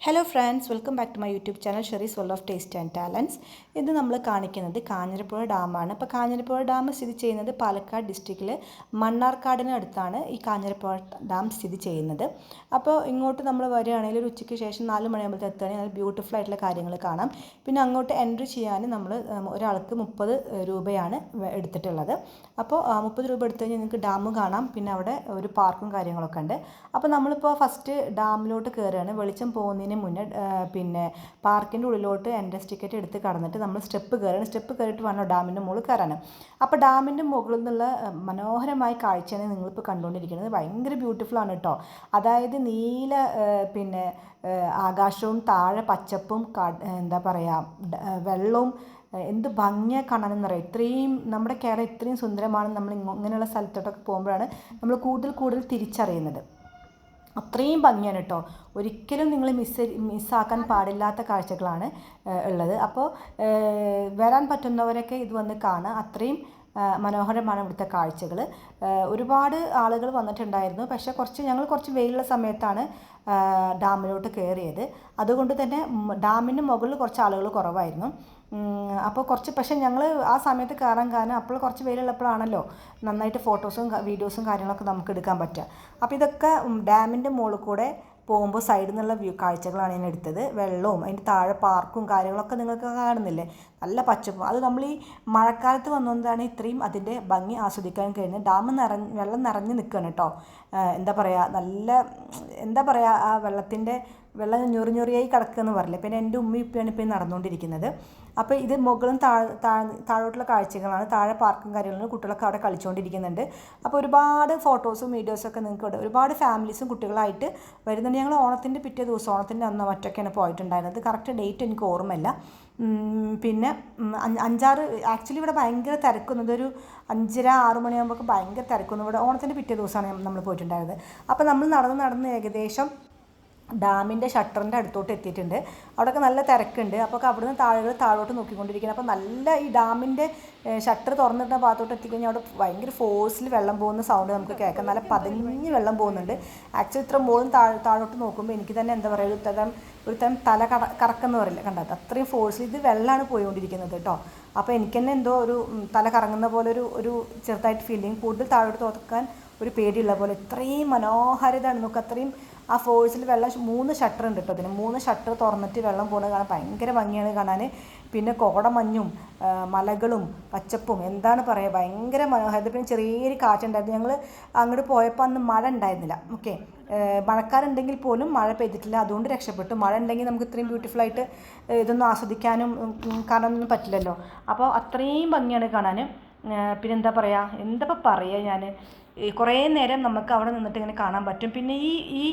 Hello friends welcome back to my YouTube channel Sheri's world of taste and talents ഇത് നമ്മൾ കാണിക്കുന്നത് കാഞ്ഞിരപ്പുഴ ഡാമാണ്. അപ്പോൾ Kanjirappuzha dam സ്ഥിതി ചെയ്യുന്നത് പാലക്കാട് ഡിസ്ട്രിക്റ്റിൽ മണ്ണാർക്കാടിന് അടുത്താണ് ഈ കാഞ്ഞിരപ്പുഴ ഡാം സ്ഥിതി ചെയ്യുന്നത്. അപ്പോൾ ഇങ്ങോട്ട് നമ്മൾ വരികയാണെങ്കിൽ ഒരു ഉച്ചയ്ക്ക് ശേഷം നാല് മണിയാകുമ്പോഴത്തെ എത്തുകയാണെങ്കിൽ നല്ല ബ്യൂട്ടിഫുൾ ആയിട്ടുള്ള കാര്യങ്ങൾ കാണാം. പിന്നെ അങ്ങോട്ട് എൻട്രി ചെയ്യാൻ നമ്മൾ ഒരാൾക്ക് മുപ്പത് രൂപയാണ് എടുത്തിട്ടുള്ളത്. അപ്പോൾ മുപ്പത് രൂപ എടുത്തു കഴിഞ്ഞാൽ നിങ്ങൾക്ക് ഡാം കാണാം. പിന്നെ അവിടെ ഒരു പാർക്കും കാര്യങ്ങളൊക്കെ ഉണ്ട്. അപ്പോൾ നമ്മളിപ്പോൾ ഫസ്റ്റ് ഡാമിലോട്ട് കയറുകയാണ് വെളിച്ചം പോകുന്നതിന് മുന്നേ പിന്നെ പാർക്കിന്റെ ഉള്ളിലോട്ട് എൻട്രൻസ് ടിക്കറ്റ് എടുത്ത് കടന്നിട്ട് നമ്മൾ സ്റ്റെപ്പ് കയറണം സ്റ്റെപ്പ് കയറിയിട്ട് വേണം ഡാമിന്റെ മുകളിൽ കയറാൻ അപ്പോൾ ഡാമിന്റെ മുകളിൽ നിന്നുള്ള മനോഹരമായ കാഴ്ചയാണ് നിങ്ങളിപ്പോൾ കണ്ടുകൊണ്ടിരിക്കുന്നത്. ഭയങ്കര ബ്യൂട്ടിഫുൾ ആണ് കേട്ടോ അതായത് നീല പിന്നെ ആകാശവും താഴെ പച്ചപ്പും എന്താ പറയുക വെള്ളവും എന്ത് ഭംഗിയായി കാണാനെന്നറിയാം ഇത്രയും നമ്മുടെ കേരളം ഇത്രയും സുന്ദരമാണ് നമ്മൾ ഇങ്ങനെയുള്ള സ്ഥലത്തോട്ടൊക്കെ പോകുമ്പോഴാണ് നമ്മൾ കൂടുതൽ കൂടുതൽ തിരിച്ചറിയുന്നത്. അത്രയും ഭംഗിയാണ് കേട്ടോ ഒരിക്കലും നിങ്ങൾ മിസ് മിസ്സാക്കാൻ പാടില്ലാത്ത കാഴ്ചകളാണ് ഉള്ളത്. അപ്പോൾ വരാൻ പറ്റുന്നവരൊക്കെ ഇത് വന്ന് കാണുക. അത്രയും മനോഹരമാണ് ഇവിടുത്തെ കാഴ്ചകൾ ഒരുപാട് ആളുകൾ വന്നിട്ടുണ്ടായിരുന്നു. പക്ഷേ കുറച്ച് ഞങ്ങൾ കുറച്ച് വെയിലുള്ള സമയത്താണ് ഡാമിലോട്ട് കയറിയത്. അതുകൊണ്ട് തന്നെ ഡാമിന് മുകളിൽ കുറച്ച് ആളുകൾ കുറവായിരുന്നു. അപ്പോൾ കുറച്ച് പക്ഷേ ഞങ്ങൾ ആ സമയത്ത് കയറാൻ കാരണം അപ്പോൾ കുറച്ച് വെയിലുള്ളപ്പോഴാണല്ലോ നന്നായിട്ട് ഫോട്ടോസും വീഡിയോസും കാര്യങ്ങളൊക്കെ നമുക്ക് എടുക്കാൻ പറ്റുക. അപ്പോൾ ഇതൊക്കെ ഡാമിന്റെ മുകളിൽ കൂടെ പോകുമ്പോൾ സൈഡിൽ നിന്നുള്ള വ്യൂ കാഴ്ചകളാണ് ഞാൻ എടുത്തത്. വെള്ളവും അതിന്റെ താഴെ പാർക്കും കാര്യങ്ങളൊക്കെ നിങ്ങൾക്ക് കാണുന്നില്ലേ? നല്ല പച്ചപ്പും അത് നമ്മൾ ഈ മഴക്കാലത്ത് വന്നുകൊണ്ടാണ് ഇത്രയും അതിന്റെ ഭംഗി ആസ്വദിക്കാൻ കഴിഞ്ഞത് ഡാം നിറഞ്ഞ് വെള്ളം നിറഞ്ഞ് നിൽക്കുകയാണ് കേട്ടോ. എന്താ പറയുക നല്ല എന്താ പറയുക ആ വെള്ളത്തിന്റെ വെള്ളം ഞൊറി ഞൊറിയായി കിടക്കുകയെന്ന് പറയില്ല പിന്നെ എന്റെ ഉമ്മ ഇപ്പയാണ് ഇപ്പോൾ നടന്നുകൊണ്ടിരിക്കുന്നത്. അപ്പോൾ ഇത് മുകളും താഴ് താഴോട്ടുള്ള കാഴ്ചകളാണ്. താഴെ പാർക്കും കാര്യങ്ങളും കുട്ടികളൊക്കെ അവിടെ കളിച്ചുകൊണ്ടിരിക്കുന്നുണ്ട്. അപ്പോൾ ഒരുപാട് ഫോട്ടോസും ഒക്കെ നിങ്ങൾക്ക് ഇവിടെ ഒരുപാട് ഫാമിലീസും കുട്ടികളായിട്ട് വരുന്നുണ്ട്. ഞങ്ങൾ ഓണത്തിന്റെ പിറ്റേ ദിവസം ഓണത്തിന്റെ അന്ന് മറ്റൊക്കെയാണ് പോയിട്ടുണ്ടായിരുന്നത്. കറക്റ്റ് ഡേറ്റ് എനിക്ക് ഓർമ്മയില്ല. പിന്നെ അഞ്ചാറ് ആക്ച്വലി ഇവിടെ ഭയങ്കര തിരക്കുന്നത് ഒരു അഞ്ചര ആറ് മണിയാകുമ്പോൾ ഭയങ്കര തിരക്കുന്നു ഇവിടെ ഓണത്തിന്റെ പിറ്റേ ദിവസമാണ് നമ്മൾ പോയിട്ടുണ്ടായിരുന്നത്. അപ്പോൾ നമ്മൾ നടന്ന് നടന്ന് ഏകദേശം ഡാമിന്റെ ഷട്ടറിന്റെ അടുത്തോട്ട് എത്തിയിട്ടുണ്ട്. അവിടെയൊക്കെ നല്ല തിരക്കുണ്ട്. അപ്പോൾ അവിടുന്ന് താഴെ താഴോട്ട് നോക്കിക്കൊണ്ടിരിക്കുന്നത് അപ്പോൾ നല്ല ഈ ഡാമിന്റെ ഷട്ടർ തുറന്നിട്ട ഭാഗത്തോട്ട് എത്തിക്കഴിഞ്ഞാൽ അവിടെ ഭയങ്കര ഫോഴ്സിൽ വെള്ളം പോകുന്ന സൗണ്ട് നമുക്ക് കേൾക്കാം. നല്ല പതിഞ്ഞ് വെള്ളം പോകുന്നുണ്ട്. ആക്ച്വലി ഇത്ര മോളും താഴെ താഴോട്ട് നോക്കുമ്പോൾ എനിക്ക് തന്നെ എന്താ പറയുക ഒരു തരം ഒരു തരം തല കട കറക്കെന്ന് പറയില്ല. കണ്ടത് അത്രയും ഫോഴ്സിൽ ഇത് വെള്ളമാണ് പോയിക്കൊണ്ടിരിക്കുന്നത് കേട്ടോ. അപ്പോൾ എനിക്ക് തന്നെ എന്തോ ഒരു തല കറങ്ങുന്ന പോലെ ഒരു ഒരു ചെറുതായിട്ട് ഫീലിംഗ് കൂടുതൽ താഴോട്ട് തോക്കാൻ ഒരു പേടിയുള്ള പോലെ ഇത്രയും മനോഹാരിതയാണ്. നമുക്ക് അത്രയും ആ ഫോഴ്സിൽ വെള്ളം മൂന്ന് ഷട്ടർ ഉണ്ട് കേട്ടോ അതിന്. മൂന്ന് ഷട്ടർ തുറന്നിട്ട് വെള്ളം പോകുന്നത് കാണാൻ ഭയങ്കര ഭംഗിയാണ് കാണാൻ പിന്നെ കോടമഞ്ഞും മലകളും പച്ചപ്പും എന്താണ് പറയുക ഭയങ്കര മനോഹരത. പിന്നെ ചെറിയൊരു കാറ്റുണ്ടായിരുന്നു. ഞങ്ങൾ അങ്ങോട്ട് പോയപ്പോൾ അന്ന് മഴ ഉണ്ടായിരുന്നില്ല. ഓക്കെ. മഴക്കാരുണ്ടെങ്കിൽ പോലും മഴ പെയ്തിട്ടില്ല. അതുകൊണ്ട് രക്ഷപ്പെട്ടു. മഴ ഉണ്ടെങ്കിൽ നമുക്ക് ഇത്രയും ബ്യൂട്ടിഫുൾ ആയിട്ട് ഇതൊന്നും ആസ്വദിക്കാനും കാണാനൊന്നും പറ്റില്ലല്ലോ. അപ്പോൾ അത്രയും ഭംഗിയാണ് കാണാൻ പിന്നെന്താ പറയുക എന്താ പറയുക ഞാൻ കുറേ നേരം നമുക്ക് അവിടെ നിന്നിട്ട് ഇങ്ങനെ കാണാൻ പറ്റും. പിന്നെ ഈ ഈ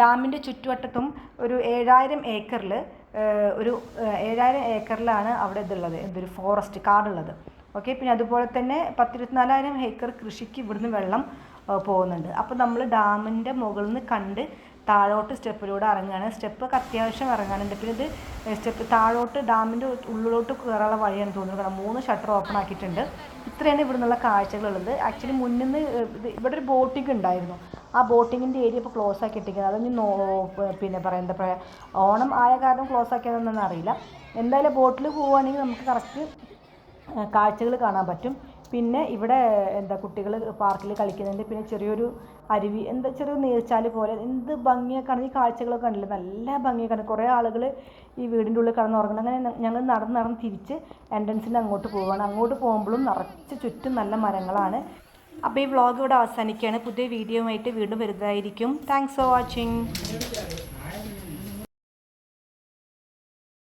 ഡാമിന്റെ ചുറ്റുവട്ടത്തും ഒരു ഏഴായിരം ഏക്കറിൽ ഒരു ഏഴായിരം ഏക്കറിലാണ് അവിടെ ഇതുള്ളത് എന്തൊരു ഫോറസ്റ്റ് കാടുള്ളത്. ഓക്കെ പിന്നെ അതുപോലെ തന്നെ പത്തിരുപത്തിനാലായിരം ഏക്കർ കൃഷിക്ക് ഇവിടുന്ന് വെള്ളം പോകുന്നുണ്ട്. അപ്പോൾ നമ്മൾ ഡാമിന്റെ മുകളിൽ നിന്ന് കണ്ട് താഴോട്ട് സ്റ്റെപ്പിലൂടെ ഇറങ്ങുകയാണ്. സ്റ്റെപ്പ് അത്യാവശ്യം ഇറങ്ങാനുണ്ട്. പിന്നെ ഇത് സ്റ്റെപ്പ് താഴോട്ട് ഡാമിന്റെ ഉള്ളിലോട്ട് കയറാനുള്ള വഴിയാണ് തോന്നുന്നത് കാരണം മൂന്ന് ഷട്ടർ ഓപ്പൺ ആക്കിയിട്ടുണ്ട്. ഇത്രയാണ് ഇവിടെ നിന്നുള്ള കാഴ്ചകളുള്ളത്. ആക്ച്വലി മുന്നിൽ നിന്ന് ഇവിടെ ഒരു ബോട്ടിംഗ് ഉണ്ടായിരുന്നു. ആ ബോട്ടിങ്ങിന്റെ ഏരിയ ഇപ്പോൾ ക്ലോസ് ആക്കി ഇട്ടിരിക്കുന്നത് അതൊന്നും നോ പിന്നെ പറയാം എന്താ പറയുക ഓണം ആയ കാരണം ക്ലോസ് ആക്കിയതെന്നൊന്നും അറിയില്ല. എന്തായാലും ബോട്ടിൽ പോവുകയാണെങ്കിൽ നമുക്ക് കറക്റ്റ് കാഴ്ചകൾ കാണാൻ പറ്റും. പിന്നെ ഇവിടെ എന്താ കുട്ടികൾ പാർക്കിൽ കളിക്കുന്നുണ്ട്. പിന്നെ ചെറിയൊരു അരുവി എന്താ ചെറിയ നീർച്ചാൽ പോലെ എന്ത് ഭംഗിയൊക്കെയാണ് ഈ കാഴ്ചകളൊക്കെ കണ്ടില്ലേ? നല്ല ഭംഗിയൊക്കെയാണ്. കുറേ ആളുകൾ ഈ വീടിന്റെ ഉള്ളിൽ കിടന്ന് ഉറങ്ങണം. അങ്ങനെ ഞങ്ങൾ നടന്ന് നടന്ന് തിരിച്ച് എൻട്രൻസിന്റെ അങ്ങോട്ട് പോവുകയാണ് അങ്ങോട്ട് പോകുമ്പോഴും നിറച്ച് ചുറ്റും നല്ല മരങ്ങളാണ്. അപ്പോൾ ഈ വ്ളോഗ് ഇവിടെ അവസാനിക്കുകയാണ്. പുതിയ വീഡിയോ ആയിട്ട് വീണ്ടും വരുന്നതായിരിക്കും. Thanks for watching